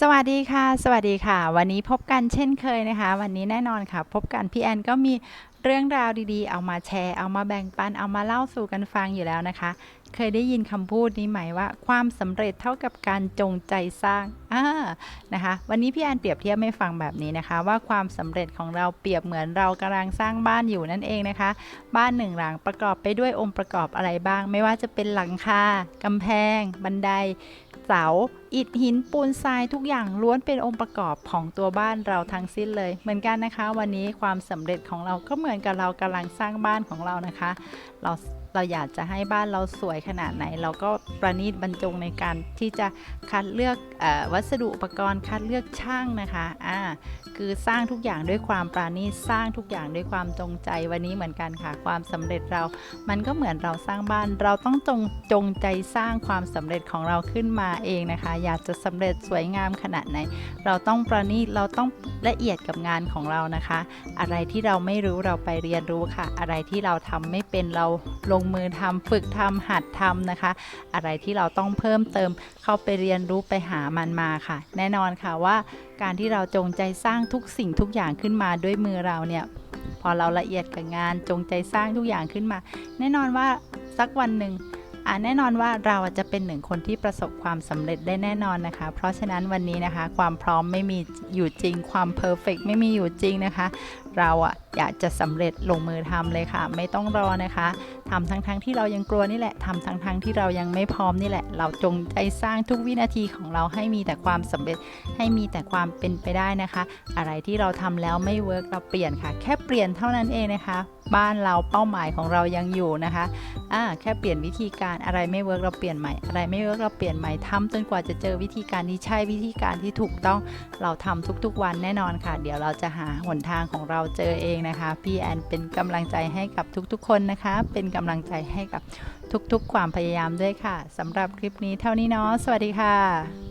สวัสดีค่ะ สวัสดีค่ะ วันนี้พบกันเช่นเคยนะคะ วันนี้แน่นอนค่ะ พบกันพี่แอนก็มีเรื่องราวดีๆ เอามาแชร์ เอามาแบ่งปัน เอามาเล่าสู่กันฟังอยู่แล้วนะคะ เคยได้ยินคำพูดนี้ไหมว่า ความสำเร็จเท่ากับการจงใจสร้างอ่านะคะ วันนี้พี่แอนเปรียบเทียบให้ฟังแบบนี้นะคะ ว่าความสำเร็จของเราเปรียบเหมือนเรากำลังสร้างบ้านอยู่นั่นเองนะคะ บ้านหนึ่งหลังประกอบไปด้วยองค์ประกอบอะไรบ้าง ไม่ว่าจะเป็นหลังคากำแพง บันได เสา อิฐหินปูนทรายทุกอย่างล้วนเป็นองค์ประกอบของตัวบ้านเราทั้งสิ้นเลย เหมือนกันนะคะ วันนี้ความสำเร็จของเราก็เหมือนกับเรากำลังสร้างบ้านของเรานะคะ เรา เราอยากจะให้บ้านเราสวยขนาดไหน เราก็ประณีตบรรจงในการที่จะคัดเลือกอวัสดุอุปกรณ์คัดเลือกช่างนะคะอ่าคือสร้างทุกอย่างด้วยความปราณีตสร้างทุกอย่างด้วยความจงใจวันนี้เหมือนกันค่ะ ความสำเร็จเรา มันก็เหมือนเราสร้างบ้านเราต้องจงจงใจสร้างความสำเร็จของเราขึ้นมาเองนะคะ อยากจะสำเร็จสวยงามขนาดไหน เราต้องประณีตเราต้องละเอียดกับงานของเรานะคะ อะไรที่เราไม่รู้เราไปเรียนรู้ค่ะ อะไรที่เราทำไม่เป็นเราลงมือทำฝึกทำหัดทำนะคะ อะไรที่เราต้องเพิ่มเติมเข้าไปเรียนรู้ไปหามันมาค่ะ แน่นอนค่ะว่าการที่เราจงใจสร้างทุกสิ่งทุกอย่างขึ้นมาด้วยมือเราเนี่ยพอเราละเอียดกับงานจงใจสร้างทุกอย่างขึ้นมา แน่นอนว่าสักวันหนึ่งอ่าแน่นอนว่าเราจะเป็นหนึ่งคนที่ประสบความสำเร็จได้แน่นอนนะคะ เพราะฉะนั้นวันนี้นะคะ ความพร้อมไม่มีอยู่จริง ความเพอร์เฟกไม่มีอยู่จริงนะคะ เราอะอยากจะสำเร็จลงมือทำเลยค่ะ ไม่ต้องรอนะคะทำทั้งๆทที่เรายังกลัวนี่แหละทำทั้งๆทที่เรายังไม่พร้อมนี่แหละ เราจงใจสร้างทุกวินาทีของเราให้มีแต่ความสำเร็จให้มีแต่ความเป็นไปได้นะคะ อะไรที่เราทำแล้วไม่เวิร์กเราเปลี่ยนค่ะ แค่เปลี่ยนเท่านั้นเองนะคะ บ้านเราเป้าหมายของเรายังอยู่นะคะอ่าแค่เปลี่ยนวิธีการอะไรไม่เวิร์กเราเปลี่ยนใหม่อะไรไม่เวิร์กเราเปลี่ยนใหม่ทำจนกว่าจะเจอวิธีการที่ใช่วิธีการที่ถูกต้องเราทำทุกๆวันแน่นอนค่ะ เดี๋ยวเราจะหาหนทางของเราเจอเองนะคะ พี่แอนเป็นกำลังใจให้กับทุกๆ คนนะคะ เป็นกำลังใจให้กับทุกๆ ความพยายามด้วยค่ะสำหรับคลิปนี้เท่านี้เนาะสวัสดีค่ะ